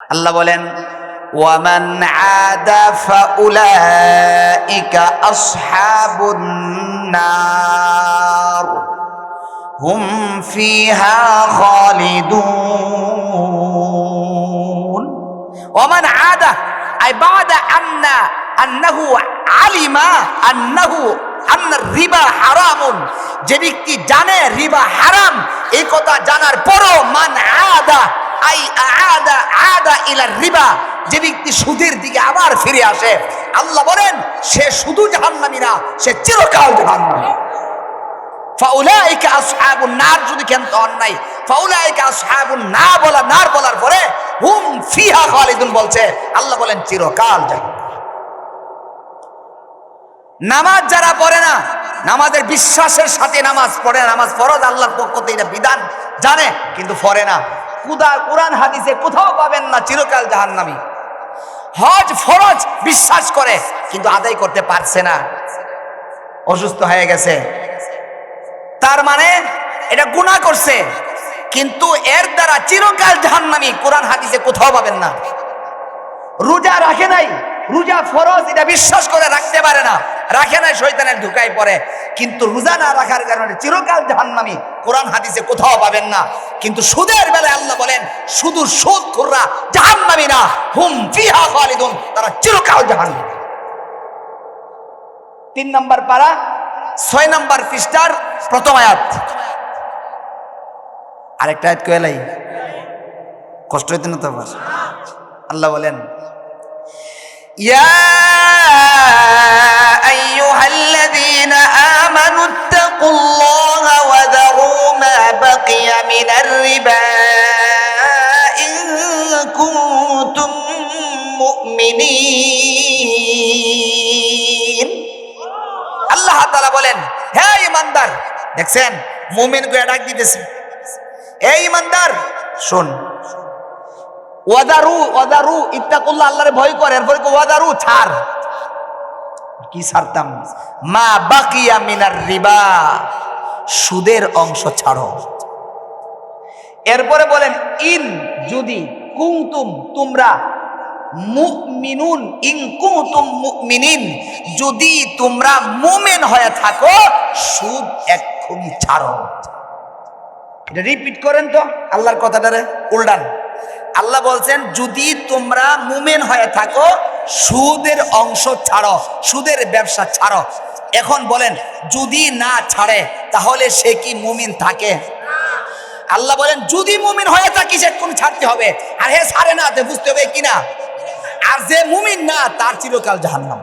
আল্লাহ বলেন, ওয়ামান আদা ফাউলাইকা আসহাবুন নার, হুম ফিহা খালিদুন। ওয়ামান আদা, আই বাদা আন্না, আন্নাহু আলিমা, আন্নাহু আন্না রিবা হারামুন। যে ব্যক্তি জানে রিবা হারাম এই কথা জানার পরও মান আদা যে ব্যক্তি সুদের দিকে আবার ফিরে আসে, আল্লাহ বলেন, সে শুধু না, সে চিরকাল জাহান্নামী। হুম বলছে, আল্লাহ বলেন, চিরকাল নামাজ যারা পড়ে না, নামাজের বিশ্বাসের সাথে নামাজ পড়ে, নামাজ ফরজ, আল্লাহর পক্ষ থেকে বিধান, জানে, কিন্তু পড়ে না। কুদা কোরআন হাদিসে কোথাও পাবেন না, চিরকাল জাহান্নামী। হজ, ফরজ বিশ্বাস করে, কিন্তু আদায় করতে পারছে না। অসুস্থ হয়ে গেছে। তার মানে এটা গুনাহ করছে, কিন্তু এর দ্বারা চিরকাল জাহান্নামী কোরআন হাদিসে কোথাও পাবেন না। রোজা রাখে নাই, রোজা ফরজ, এটা বিশ্বাস করে রাখতে পারে না। রাখে নাই, শয়তানের ঢুকাই পড়ে। কিন্তু রোজা না রাখার কারণে চিরকাল জাহান্নামী। কোরআন হাদিসে কোথাও পাবেন না। কিন্তু সুদের বেলায় আল্লাহ বলেন শুধু সুদ খুররা জাহান্নামী না। হুম, ফিহা খালিদুন। তারা চিরকাল জাহান্নামী। তিন নম্বর পারা, ছয় নম্বর পৃষ্ঠার প্রথম আয়াত। আরেকটা আয়াত কয়েলাই কষ্ট হইতে না তো আল্লাহ বলেন يا أيها الذين آمنوا اتقوا الله وذروا ما بقي من الربا إن كنتم مؤمنين আল্লাহ তাআলা বলেন হ্যাঁ ইমানদার দেখছেন মুমিন কে ডাক দিতেছে এই ইমানদার শোন ওয়াদারু ওয়াদারু ইত্তাকুল্লাহ আল্লাহরে ভয় করে এরপরে কো ওয়াদারু ছাড় কি ছাড়তাম? মা বাকিয়া মিনার রিবা। সুদের অংশ ছাড়ো। এরপরে বলেন, ইন যদি কুমতুম তোমরা ইন যদি তোমরা মুমিন হয়ে থাকো, সুদ এক্ষুনি ছাড়ো। রিপিট করেন তো, আল্লাহর কথাটারে উল্টান। আল্লাহ বলছেন, যদি তোমরা মুমেন হয়ে থাকো, সুদের অংশ ছাড়ো, সুদের ব্যবসা ছাড়ো। এখন বলেন, যদি না ছাড়ে, তাহলে সে কি মুমিন থাকে? আল্লাহ বলেন, যদি মুমিন হয়ে থাকিস এখন ছাড়তে হবে? আর হে ছাড়ে না, তে বুঝতে হবে কিনা আর যে মুমিন না, তার চিরকাল জাহান্নাম।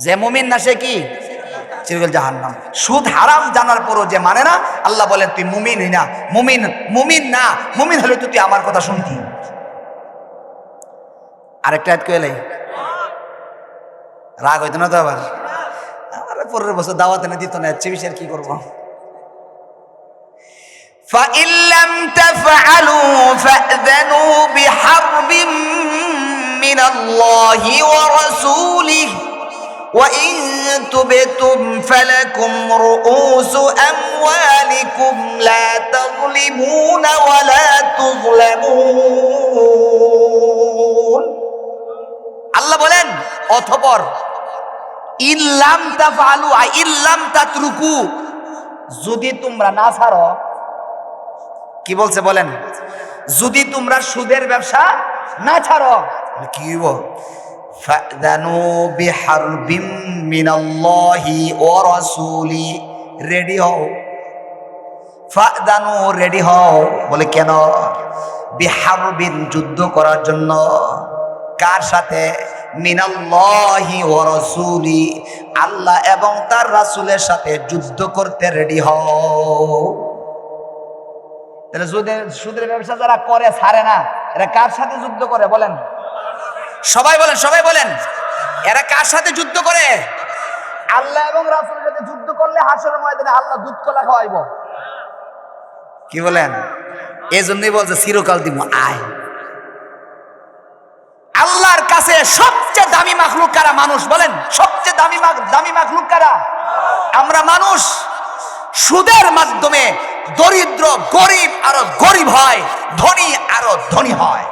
যে মুমিন না, সে কি? চিরকাল জাহান্নাম সুদ হারাম জানার পরও যে মানে না আল্লাহ বলেন তুই মুমিন না মুমিন মুমিন না মুমিন হলে তো তুই আমার কথা শুনতি আরেকটা অ্যাড করে রাগ হইতো না তো আবার আরে পরের বছর দাওয়াত এনে দিত না এর বিষয়ে আর কি করবো فإن لم تفعلوا فأذنوا بحرب من الله ورسوله وإن تبتم فلكم رؤوس أموالكم لا تظلمون ولا تظلمون আল্লাহ বলেন অথপর ইল্লাম তাফালু আ ইল্লাম তাতরুকু যদি তোমরা না ছাড়ো কি বলছে বলেন যদি তোমরা সুদের ব্যবসা না ছাড়ো কি বল فأذنوا بحرب من الله ورسوله রেডি হও ফাদানু রেডি হও বলে কেন বিহারবিন যুদ্ধ করার জন্য কার সাথে মিনাল্লাহি ও রসুলি আল্লাহ এবং তার রাসূলের সাথে যুদ্ধ করতে রেডি হও তাহলে সুদের সুদের ব্যবসা যারা করে ছাড়ে না এরা কার সাথে যুদ্ধ করে বলেন সবাই বলেন সবাই বলেন। এরা কার সাথে যুদ্ধ করে? আল্লাহ এবং রাসূলের সাথে যুদ্ধ করলে হাসরের ময়দানে আল্লাহ দুধ কলা খাওয়াইব। কি বলেন? এই জন্যই বলছে চিরকাল দিব আয়। আল্লাহর কাছে সবচেয়ে দামি মাখলুক কারা? মানুষ বলেন সবচেয়ে দামি দামি মাখলুক কারা? আমরা মানুষ সুদের মাধ্যমে দরিদ্র গরিব আরও গরিব হয় ধনী আরও ধনী হয়।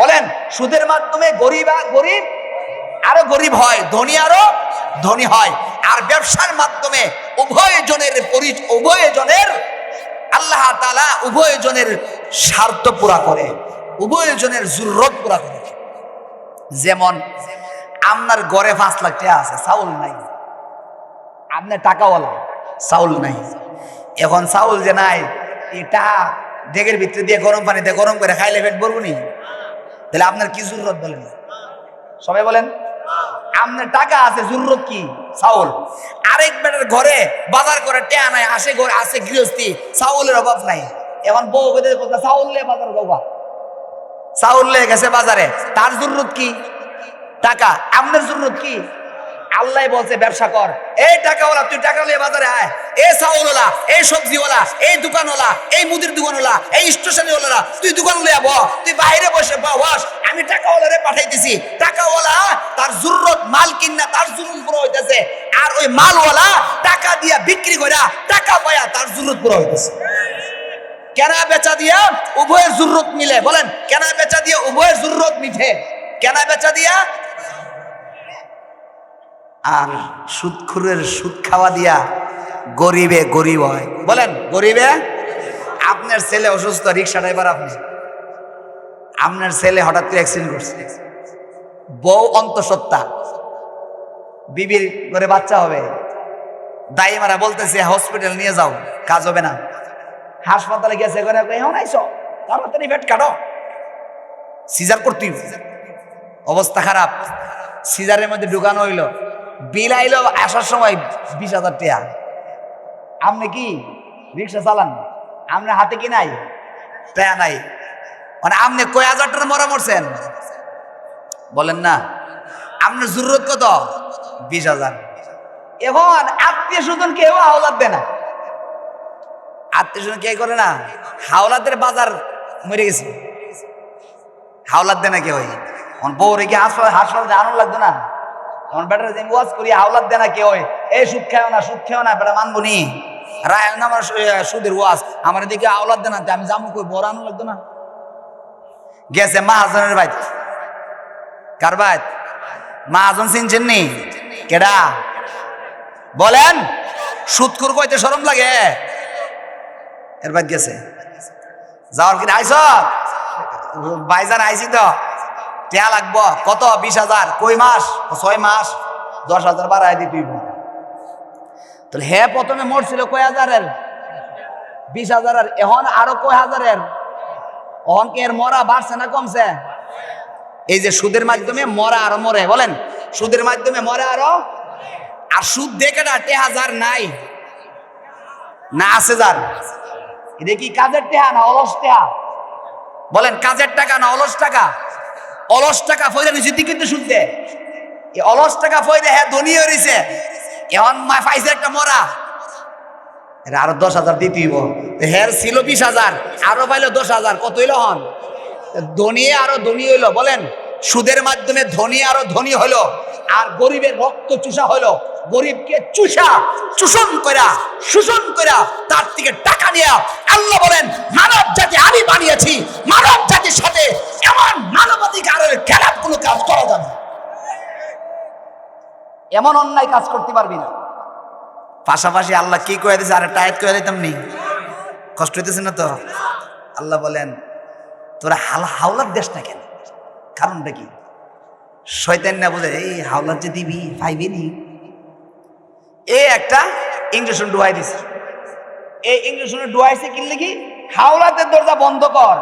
বলেন, সুদের মাধ্যমে গরিব আর গরিব, আরও গরিব হয়, ধনী আরও ধনী হয়। আর ব্যবসার মাধ্যমে উভয় জনের পরি, উভয় জনের আল্লাহ তাআলা উভয় জনের স্বার্থ পুরা করে, উভয় জনের জরুরত পুরা করে। যেমন আপনার ঘরে পাঁচ লাখ টাকা আছে, চাউল নাই। আপনার টাকাওয়ালা, চাউল নাই। এখন চাউল যে নাই, এটা ডেগের ভিতরে দিয়ে গরম পানিতে গরম করে খাইলে পেট বলব নি? তাহলে আপনার কি জরুরত বলেন? সবাই বলেন, আপনার টাকা আছে, জরুরত কি? চাউল আরেক বেটার ঘরে বাজার করে টেয়া নাই, আসে ঘরে, আসে গৃহস্থী চাউলের অভাব নাই। এখন বউ বেঁধে চাউল নিয়ে বাজার চাউল নিয়ে গেছে বাজারে, তার জরুরত কি? টাকা, আপনার জরুরত কি? আল্লাহ বলছে, ব্যবসা কর। এই টাকাওয়ালা, তুই টাকা নিয়ে বাজারে আয়। এই চাউলওয়ালা এই সবজিওয়ালা, এই দোকানওয়ালা, এই মুদির দোকানওয়ালা, এই স্টেশনওয়ালা তুই দোকান লইয়া ব মাল কিনা, তার জরুরত পুরো হইতেছে। আর ওই মালওয়ালা টাকা দিয়া বিক্রি কইরা টাকা পায়া তার জরুরত পুরো হইতেছে। কেনা বেচা দিয়া উভয়ের জরুরত মিলে, বলেন, কেনা বেচা দিয়া উভয়ের জরুরত মিঠে, কেনা বেচা দিয়া আর সুদখুরের সুদ খাওয়া দিয়া গরিবে গরিব হয়। বলেন, গরিবে? আপনার ছেলে অসুস্থ, রিক্সা ড্রাইভার আপনি? আপনার ছেলে হঠাৎ করে অ্যাক্সিডেন্ট করছে। বউ অন্তঃসত্ত্বা। বিবির ঘরে বাচ্চা হবে। দাইমারা বলতেছে, হসপিটাল নিয়ে যাও, কাজ হবে না। হাসপাতালে গেছে করে এখন আইসো তাড়াতাড়ি পেট কাটো। সিজার করতেই অবস্থা খারাপ। সিজারের মধ্যে ঢুকানো হইল। বিল আইলো আসার সময় বিশ হাজার টাকা। আপনি কি রিক্সা চালান? আপনার হাতে কি নাই? টাকা নাই। মানে আপনি কয় হাজার টাকা মরা মরছেন? বলেন না। আপনার জরুরত কত? বিশ হাজার। এখন আত্মীয় স্বজন কেউ হাওলাত দেয় না। আত্মীয় স্বজন কে করে না। হাওলাতের বাজার মরে গেছে। হাওলাত দেয় না কে হয় এখন বউ রেখে হাসপাতাল হাসপাতালে আনন্দ লাগতো না। এখন বেটার যে ওয়াজ করি হাওলাত দেয় না কে হয় এই সুদ খেও না, সুদ খেও না, বেটা মানবো নি। রায় না আমার সুদের ওয়াজ। আমার দিকে আওলাদ দেয় না আমি যাব কই? বড় আনন্দ লাগতো না। গেছে মাহাজনের বাইত কার বাইত মাহাজন চিনছেন নি? কেডা? বলেন সুদকুর কইতে শরম লাগে। এর বাদ গেছে। যাওয়ার কি আইস বাইজান আইসি তো। টেয়া লাগবো। কত? বিশ হাজার। কই মাস? ছয় মাস। দশ হাজার বাড়াই দি তুই তাহলে হে প্রথমে মরছিল কয় হাজারের? বিশ হাজারের। এখন আরও কয় হাজারের? এর মরা বাড়ছে না কমছে? এই যে সুদের মাধ্যমে মরা আরও মরে। বলেন সুদের মাধ্যমে মরে আরও? আর সুদ দেখে না টে হাজার নাই। না আছে যার। এটা কি কাজের টেহা না অলস টেহা? বলেন, কাজের টাকা না অলস টাকা? অলস টাকা নিচে দিকে কিন্তু সুদ এই অলস টাকা ফইরা হ্যাঁ ধনী হয়েছে এখন মা পাইছে একটা মরা। আরও দশ হাজার দিতে হইব। হের ছিল বিশ হাজার, আরও পাইলো দশ হাজার। কত হইল হন ধনী, আরও ধনী হইল। বলেন সুদের মাধ্যমে ধনী আরও ধনী হলো, আর গরিবের রক্ত চুষা হলো। গরিবকে চুষা, চুষণ করা শোষণ করা, তার থেকে টাকা নিয়ে। আল্লাহ বলেন মানব জাতি আমি বানিয়েছি মানব জাতির সাথে এমন মানবাধিকারের খেলাপ কোনো কাজ করা যাবে এমন অন্যায় কাজ করতে পারবি না। পাশাপাশি আল্লাহ কি করে দিয়েছে আরে টায়াত করে দিতাম নি? কষ্ট হইতেছে না তো? আল্লাহ বলেন, তোরা হালা হাওলার দেশ না কেন? কারণটা কি? শয়তান না বোঝে এই হাওলার যে দিবি, পাইবি নি? এই একটা ইঞ্জেকশন ডুয়াই দিছে। এই ইঞ্জেকশন ডুয়াইছে কিনলে কি হাওলাতের দরজা বন্ধ কর।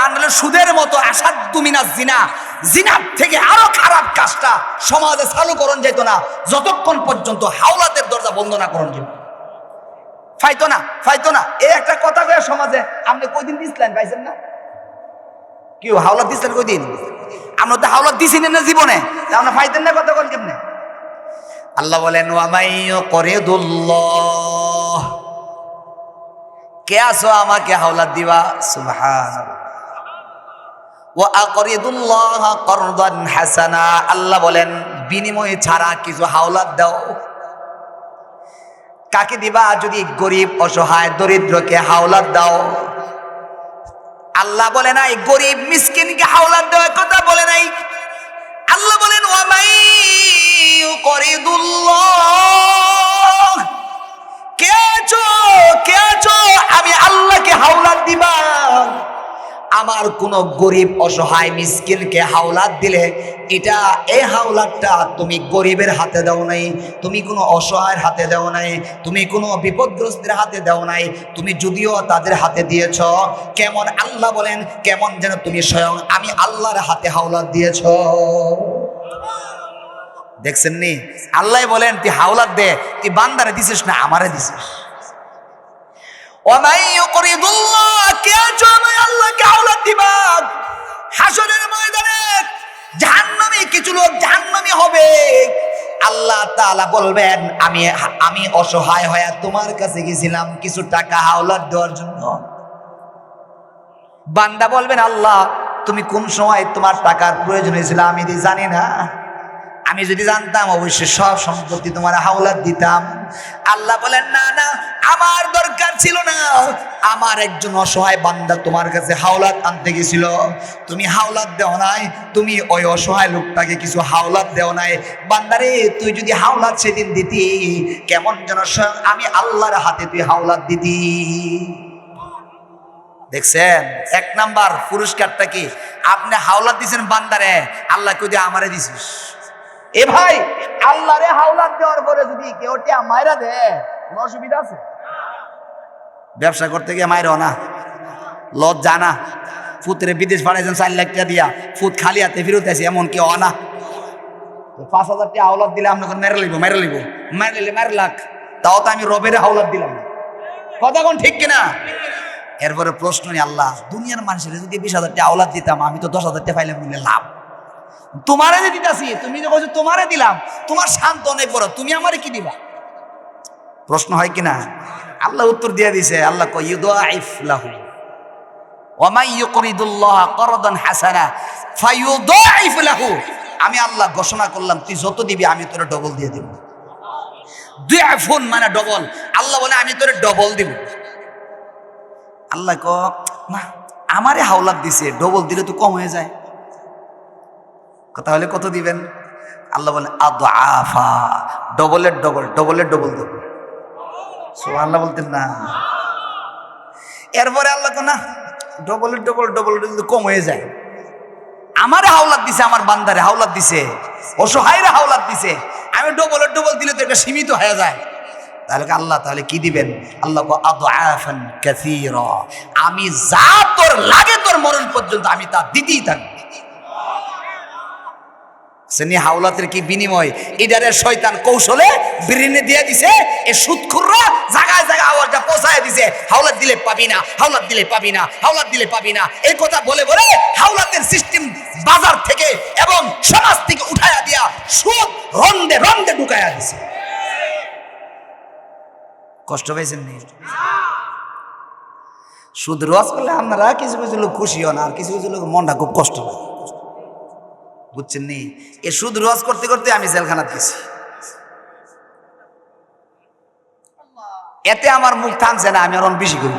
আর সুদের মতো আসাদ তুমিনা জিনা। জিনার থেকে আরও খারাপ কাজটা সমাজে চালু করণ যেত না। যতক্ষণ পর্যন্ত হাওলাতের দরজা বন্ধ না করণ যেত ফাইতো না ফাইতো না। এই একটা কথা কয়ে সমাজে, আপনি কয়দিন দিছিলেন পাইছেন না? কি, হাওলাত দিছিলেন কয়দিন? আমরা তো হাওলাত দিছি না জীবনে। তা আমরা ফাইতেন না কতক্ষণ কেমনে? আল্লাহ বলেন ওয়ামাইয় করে দুল্লাহ কে আসো আমাকে হাওলাত দিবা? সুবহান ও আকরিদুল্লাহ করদান হাসানা। আল্লাহ বলেন, বিনিময়ে ছাড়া কিছু হাওলাত দাও। কাকে দিবা? যদি গরিব, অসহায়, দরিদ্রকে হাওলাত দাও। আল্লাহ বলে নাই, গরিব মিসকিনকে হাওলাত দেওয়ার কথা বলে নাই। আল্লাহ বলেন, ওয়ামাই করিদুল্লাহ কে আছো? কে আছো? আমি আল্লাহকে হাওলাত দিবা। আমার কোন গরিব অসহায় মিসকিনকে হাওলাত দিলে এটা, এই হাওলাতটা তুমি গরিবের হাতে দাও নাই, তুমি কোনো অসহায়ের হাতে দাও নাই, তুমি কোনো বিপদগ্রস্তের হাতে দাও নাই, তুমি যদিও তাদের হাতে দিয়েছ, কেমন আল্লাহ বলেন, কেমন যেন তুমি স্বয়ং আমি আল্লাহর হাতে হাওলাত দিয়েছ। দেখছেন নি? আল্লাহ বলেন, তুই হাওলাত দে, তুই বান্দারে দিছিস না আমারে দিছিস। তাআলা বলবেন, আমি আমি অসহায় হয়ে তোমার কাছে গেছিলাম কিছু টাকা হাওলাত দেওয়ার জন্য। বান্দা বলবেন, আল্লাহ, তুমি কোন সময় তোমার টাকার প্রয়োজন হয়েছিল আমি জানি না। আমি যদি জানতাম, অবশ্যই সব সম্পত্তি তোমার হাওলাত দিতাম। আল্লাহ বলেন, না না, আমার দরকার ছিল না। আমার একজন অসহায় বান্দা তোমার কাছে হাওলাত আনতে গেছিল। তুমি হাওলাত দেও নাই, তুমি ওই অসহায় লোকটাকে কিছু হাওলাত দেও নাই। বান্দারে, তুই যদি হাওলাত সেদিন দিতি, কেমন যেন স্বয়ং আমি আল্লাহর হাতে তুই হাওলাত দিতি। দেখছেন? এক নাম্বার পুরস্কারটা কি? আপনি হাওলাত দিছেন বান্দারে, আল্লাহ কেউ দিয়ে আমারে দিছিস। এ ভাই, আল্লাহরে হাওলাত দেওয়ার পরে যদি কেউ টিয়া মাইরা দে কোনো অসুবিধা আছে? ব্যবসা করতে গিয়ে মাইরও না। লজ জানা ফুতরে বিদেশ পাঠাইছেন চার লাখ টাকা দিয়া। ফুত খালি হাতে ফেরত আছে এমন কেউ অনা পাঁচ হাজার টাকা হাওলাত দিলে আপনাকে মেরে লিব মেরে লিব মেরে লিলে মেরে লাখ। তাও তো আমি রবের হাওলাত দিলাম না। কথা কোন ঠিক কিনা? এরপরে প্রশ্ন আল্লাহ, দুনিয়ার মানুষের যদি বিশ হাজার টাকা আওলাদ দিতাম, আমি তো দশ হাজার টাকা পাইলাম লাভ তোমারে যে দিতাছি, তুমি যে বলছো তোমারে দিলাম, তোমার শান্ত অনেক বড়, তুমি আমারে কি দিবা? প্রশ্ন হয় কিনা আল্লাহ উত্তর দিয়ে দিছে, আল্লাহ কয়, ইউদাইফ লাহু। ওয়ামাই ইউকরিদুল্লাহ করদান হাসানা ফায়ুদাইফ লাহু। আমি আল্লাহ ঘোষণা করলাম, তুই যত দিবি, আমি তোরে ডবল দিয়ে দেব। দুই মানে ডবল আল্লাহ বলে, আমি তোরে ডবল দিব। আল্লাহ ক না, আমারে হাওলাত দিছে ডবল দিলে তো কম হয়ে যায়। কথা হলে কত দিবেন? আল্লাহ বলেন আফা ডবলের ডবল ডবলের ডবল দেব। সো আল্লাহ বলতেন না। এরপরে আল্লাহ কো না, ডবলের ডবল ডবল কিন্তু কম হয়ে যায়। আমারে হাওলাত দিছে, আমার বান্দারে হাওলাত দিছে। অসহায়রে হাওলাত দিছে। আমি ডবলের ডবল দিলে তো এটা সীমিত হয়ে যায়। তাহলে আল্লাহ, তাহলে কি দিবেন? আল্লাহ আমি যা তোর লাগে তোর মরণ পর্যন্ত আমি তা দিতেই থাকব। সেনি হাওলাতের কি বিনিময়? ইডারে শয়তান কৌশলে বিরিনে দিয়ে দিছে, এ সুদখুররা জায়গায় জায়গায় আওয়াজটা পৌঁছায় দিছে। হাওলাত দিলে পাবি না, হাওলাত দিলে পাবি না, হাওলাত দিলে পাবি না। এই কথা বলে বলে হাওলাতের সিস্টেম বাজার থেকে এবং সমাজ থেকে উঠায়া দিয়া সুদ রন্দে রন্দে ঢুকায়া দিছে। কষ্ট পেয়েছেন সুদ রস করলে আপনারা কিছু কিছু লোক খুশি হন, আর কিছু কিছু লোক মনটা খুব কষ্ট হয় বুঝছেন নি? এ সুদ রোয়াজ করতে করতে আমি জেলখানা দিয়েছি এতে আমার মুখ থামছে না আমি আর বেশি করি।